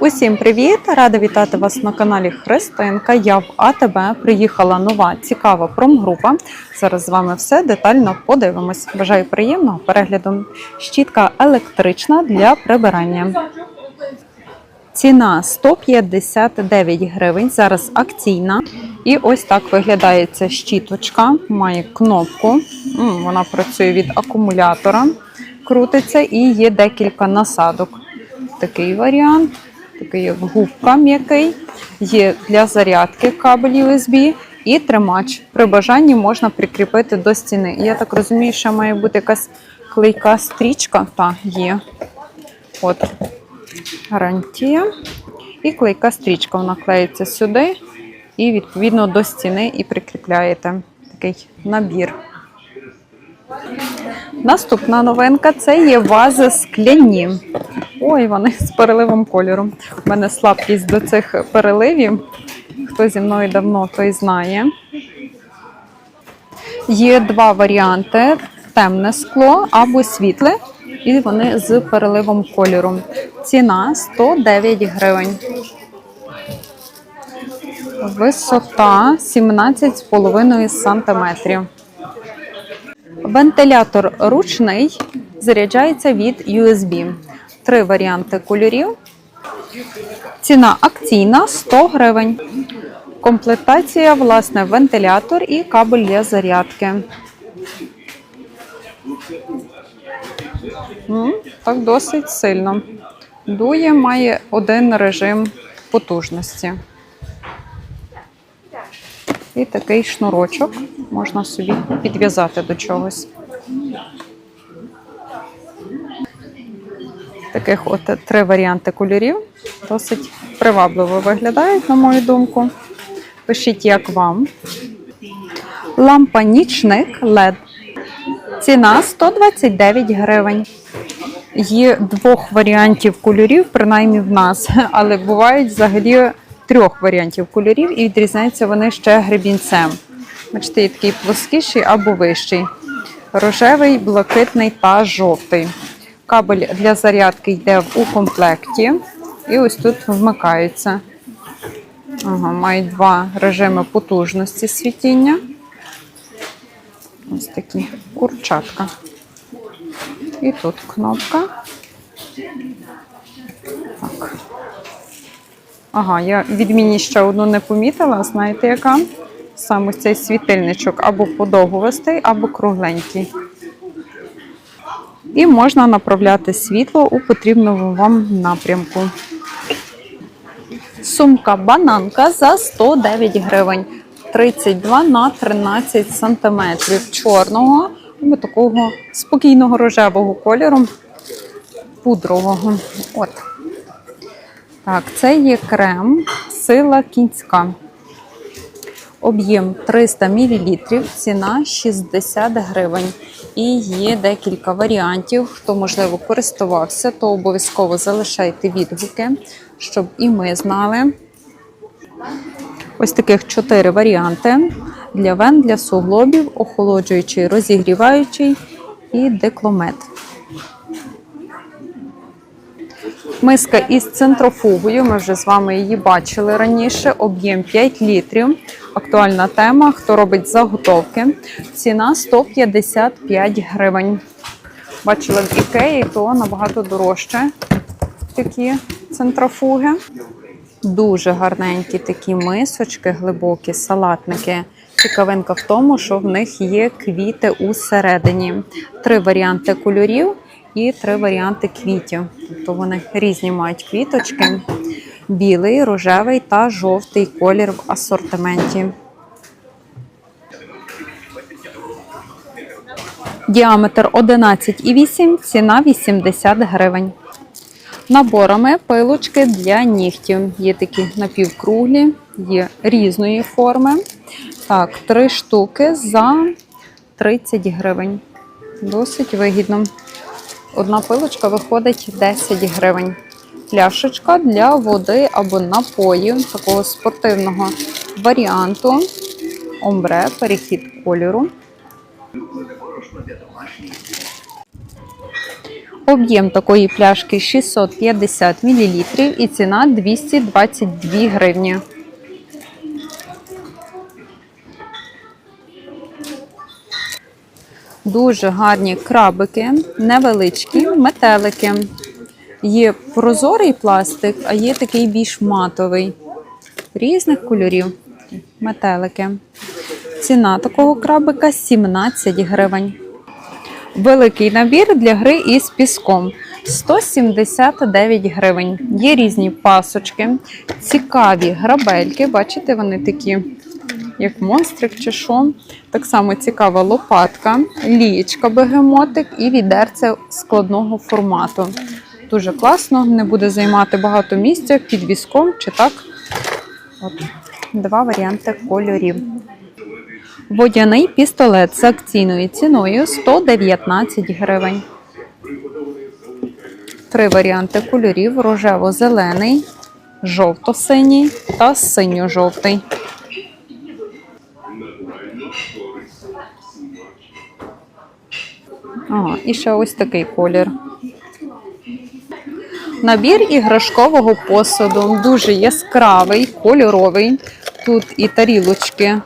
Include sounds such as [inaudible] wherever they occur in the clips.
Усім привіт! Рада вітати вас на каналі Христинка. Я в АТБ приїхала нова цікава промгрупа. Зараз з вами все детально подивимось. Бажаю приємного перегляду. Щітка електрична для прибирання. Ціна 159 гривень. Зараз акційна. І ось так виглядає ця щіточка. Має кнопку. Вона працює від акумулятора, крутиться і є декілька насадок. Такий варіант. Такий як губка м'який. Є для зарядки кабель USB і тримач. При бажанні можна прикріпити до стіни. Я так розумію, що має бути якась клейка стрічка. Так, є. От гарантія. І клейка стрічка. Вона клеїться сюди і відповідно до стіни і прикріпляєте такий набір. Наступна новинка це є вази скляні. Ой, вони з переливом кольору. У мене слабкість до цих переливів. Хто зі мною давно, той знає. Є два варіанти: темне скло або світле, і вони з переливом кольору. Ціна 109 гривень. Висота 17,5 см. Вентилятор ручний заряджається від USB. Три варіанти кольорів. Ціна акційна 100 гривень. Комплектація, власне, вентилятор і кабель для зарядки. М, Так досить сильно. Дує має один режим потужності. І такий шнурочок можна собі підв'язати до чогось. Таких от три варіанти кольорів. Досить привабливо виглядають, на мою думку. Пишіть, як вам. Лампа нічник LED. Ціна 129 гривень. Є двох варіантів кольорів, принаймні в нас, але бувають взагалі трьох варіантів кольорів і відрізняються вони ще гребінцем. Бачите, є такий плоскіший або вищий. Рожевий, блакитний та жовтий. Кабель для зарядки йде у комплекті. І ось тут вмикається. Ага, мають два режими потужності світіння. Ось такі курчатка. І тут кнопка. Так. Ага, я відмінність ще одну не помітила. Знаєте, яка? Саме цей світильничок або подовгувастий, або кругленький. І можна направляти світло у потрібному вам напрямку. Сумка бананка за 109 гривень. 32 на 13 сантиметрів чорного або такого спокійного рожевого кольору, пудрового. От. Так, це є крем сила кінська. Об'єм 300 мл, ціна 60 гривень. І є декілька варіантів. Хто, можливо, користувався, то обов'язково залишайте відгуки, щоб і ми знали. Ось таких чотири варіанти для вен, для суглобів, охолоджуючий, розігріваючий і декломет. Миска із центрофугою. Ми вже з вами її бачили раніше. Об'єм 5 літрів. Актуальна тема. Хто робить заготовки? Ціна 155 гривень. Бачила в ікеї, то набагато дорожче такі центрофуги. Дуже гарненькі такі мисочки, глибокі салатники. Цікавинка в тому, що в них є квіти усередині. Три варіанти кольорів і три варіанти квітів. Тобто вони різні мають квіточки: білий, рожевий та жовтий колір в асортименті. Діаметр 11,8, ціна 80 гривень. Наборами пилочки для нігтів. Є такі напівкруглі, є різної форми. Так, три штуки за 30 гривень. Досить вигідно. Одна пилочка виходить 10 гривень. Пляшечка для води або напою такого спортивного варіанту. Омбре, перехід кольору. Об'єм такої пляшки 650 мл і ціна 222 гривні. Дуже гарні крабики, невеличкі, метелики. Є прозорий пластик, а є такий більш матовий. Різних кольорів. Метелики. Ціна такого крабика 17 гривень. Великий набір для гри із піском 179 гривень. Є різні пасочки, цікаві грабельки. Бачите, вони такі, як монстрик чи що. Так само цікава лопатка, лієчка бегемотик і відерце складного формату. Дуже класно, не буде займати багато місця під візком чи так. От, два варіанти кольорів. Водяний пістолет з акційною ціною 119 гривень. Три варіанти кольорів: рожево-зелений, жовто-синій та синьо-жовтий. І ще ось такий колір. Набір іграшкового посуду дуже яскравий, кольоровий. Тут і тарілочки,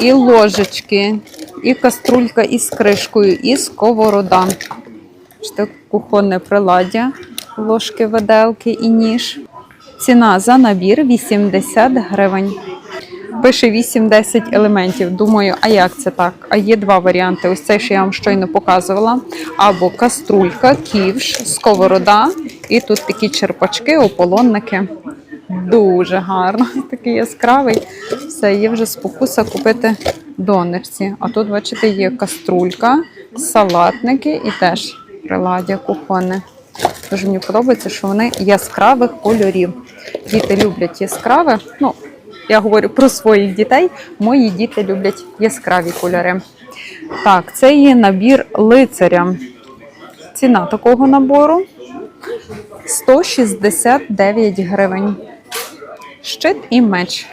і ложечки, і каструлька із кришкою, і сковорода. Кухонне приладдя, ложки, виделки і ніж. Ціна за набір 80 гривень. Пише 8-10 елементів. Думаю, а як це так? А є два варіанти. Ось цей, що я вам щойно показувала. Або каструлька, ківш, сковорода. І тут такі черпачки, ополонники. Дуже гарно, [laughs] такий яскравий. Все, є вже спокуса купити донерці. А тут, бачите, є каструлька, салатники і теж приладдя кухонне. Дуже мені подобається, що вони яскравих кольорів. Діти люблять яскраве. Ну, я говорю про своїх дітей. Мої діти люблять яскраві кольори. Так, це є набір лицаря. Ціна такого набору 169 гривень. Щит і меч.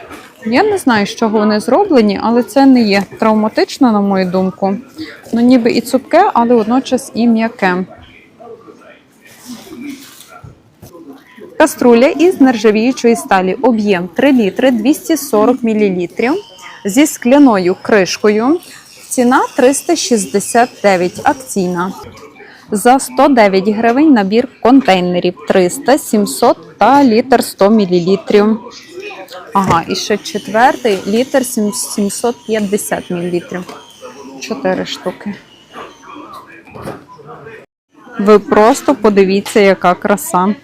Я не знаю, з чого вони зроблені, але це не є травматично, на мою думку. Ну, ніби і цупке, але водночас і м'яке. Каструля із нержавіючої сталі. Об'єм 3 літри 240 мл зі скляною кришкою. Ціна 369 акційна. За 109 гривень набір контейнерів 300, 700 та літр 100 мл. Ага, і ще четвертий літр 750 мл. Чотири штуки. Ви просто подивіться, яка краса.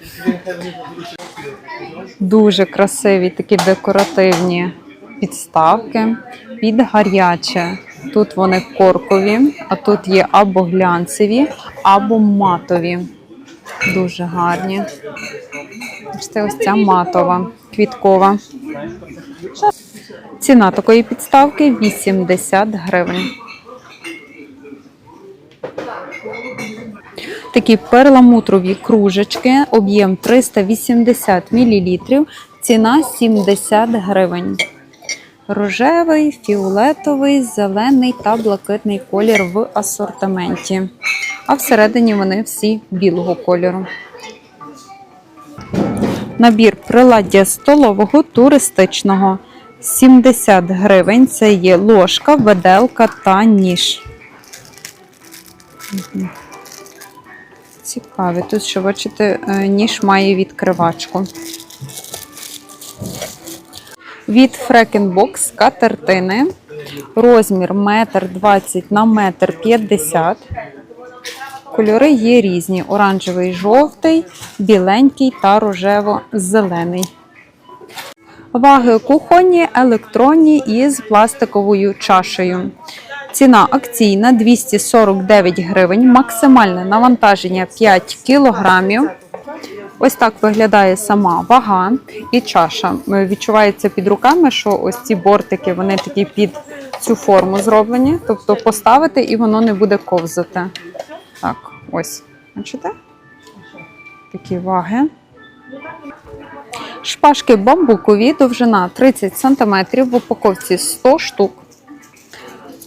Дуже красиві такі декоративні підставки під гаряче. Тут вони коркові, а тут є або глянцеві, або матові. Дуже гарні. Бачите, ось ця матова, квіткова. Ціна такої підставки 80 гривень. Такі перламутрові кружечки, об'єм 380 мл, ціна 70 гривень. Рожевий, фіолетовий, зелений та блакитний колір в асортименті. А всередині вони всі білого кольору. Набір приладдя столового туристичного 70 гривень. Це є ложка, виделка та ніж. Цікаві. Тут, що бачите, е, ніж має відкривачку. Від Фрекенбокс катертини. Розмір 1,20 на 1,50 м. Кольори є різні: оранжевий, жовтий, біленький та рожево-зелений. Ваги кухонні, електронні із пластиковою чашею. Ціна акційна 249 гривень, максимальне навантаження 5 кілограмів. Ось так виглядає сама вага і чаша. Е, Відчувається під руками, що ось ці бортики вони такі під цю форму зроблені. Тобто поставити і воно не буде ковзати. Так, ось. Бачите? Такі ваги. Шпажки бамбукові, довжина 30 см, в упаковці 100 штук.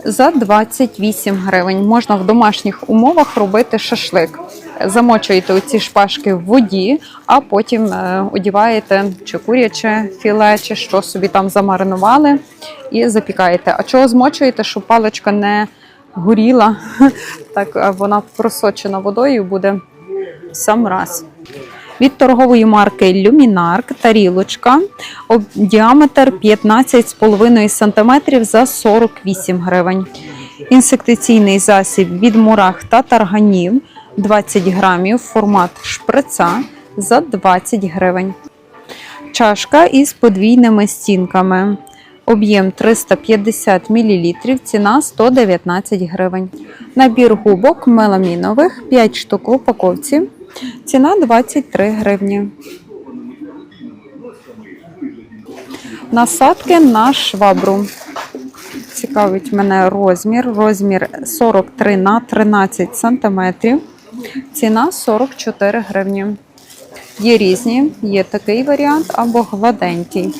За 28 гривень можна в домашніх умовах робити шашлик. замочуєте оці шпажки в воді, а потім е, одіваєте чи куряче філе, чи що собі там замаринували, і запікаєте. А чого змочуєте, щоб паличка не горіла, [laughs] так е, вона просочена водою буде сам раз. Від торгової марки Luminark тарілочка діаметр 15,5 см за 48 гривень. Інсектиційний засіб від мурах та тарганів 20 грамів, формат шприца за 20 гривень. Чашка із подвійними стінками. Об'єм 350 мл, ціна 119 гривень. Набір губок меламінових 5 штук в упаковці. Ціна 23 гривні. Насадки на швабру. Цікавить мене розмір. Розмір 43 на 13 см. Ціна 44 гривні. Є різні, є такий варіант або гладенький.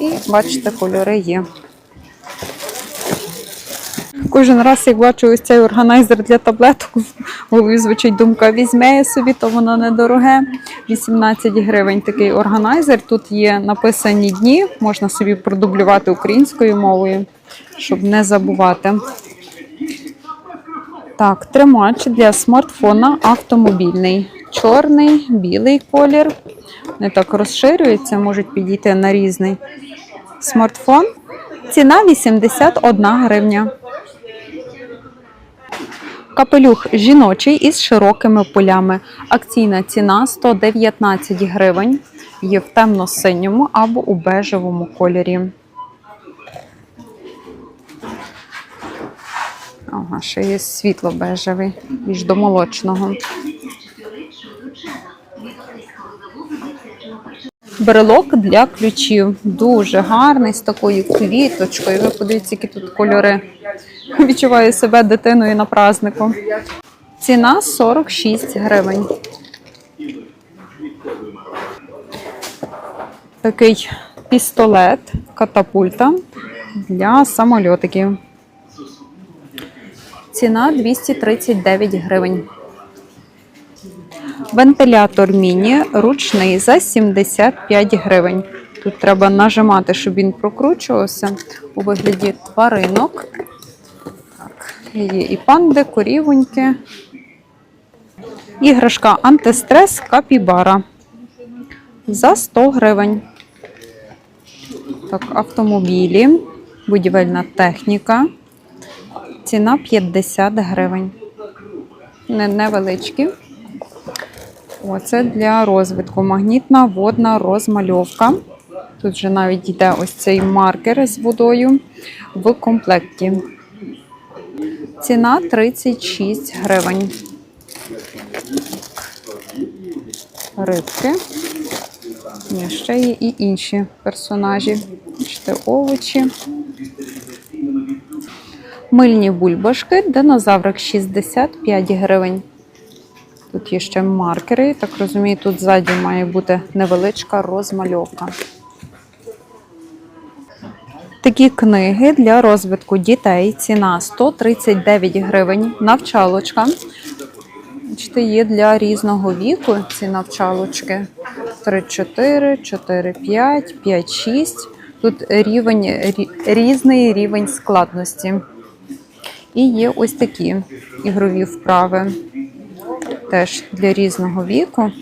І бачите, кольори є. Кожен раз, як бачу ось цей органайзер для таблеток, голові звучить думка: візьме я собі, то воно недороге. 18 гривень такий органайзер. Тут є написані дні, можна собі продублювати українською мовою, щоб не забувати. Так, тримач для смартфона автомобільний. Чорний, білий колір. Не так розширюється, можуть підійти на різний смартфон. Ціна 81 гривня. Капелюх жіночий із широкими полями. Акційна ціна 119 гривень. Є в темно-синьому або у бежевому кольорі. Ага, ще є світло-бежевий, більш до молочного. Брелок для ключів. Дуже гарний, з такою квіточкою. Ви подивіться, які тут кольори. [laughs] Відчуваю себе дитиною на празднику. Ціна 46 гривень. Такий пістолет, катапульта для самольотиків. Ціна 239 гривень. Вентилятор міні ручний за 75 гривень. Тут треба нажимати, щоб він прокручувався у вигляді тваринок. Є і панди, корівоньки. Іграшка антистрес капібара за 100 гривень. Так, автомобілі, будівельна техніка. Ціна 50 гривень. Не- Невеличкі. Оце для розвитку. Магнітна водна розмальовка. Тут вже навіть йде ось цей маркер з водою в комплекті. Ціна 36 гривень. Рибки. Ні, ще є і інші персонажі. Бачите, овочі. Мильні бульбашки, динозаврик 65 гривень. Тут є ще маркери. Так розумію, тут ззаді має бути невеличка розмальовка. Такі книги для розвитку дітей. Ціна 139 гривень. Навчалочка. Бачите, є для різного віку ці навчалочки. 3-4, 4-5, 5-6. Тут рівень, різний рівень складності. І є ось такі ігрові вправи. Теж для різного віку.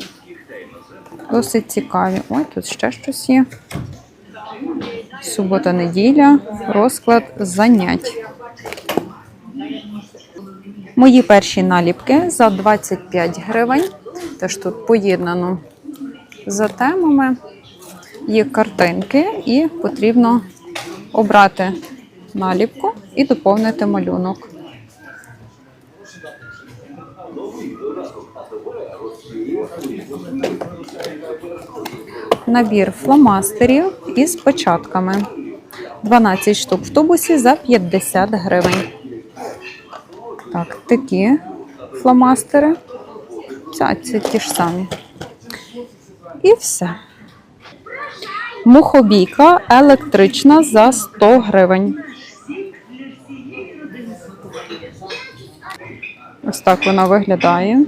Досить цікаві. Ой, тут ще щось є. Субота, неділя, розклад занять. Мої перші наліпки за 25 гривень. Теж тут поєднано за темами. Є картинки, і потрібно обрати наліпку і доповнити малюнок. Набір фломастерів із початками. 12 штук в тубусі за 50 гривень. Так, такі фломастери. Це, це ті ж самі. І все. Мухобійка електрична за 100 гривень. Ось так вона виглядає.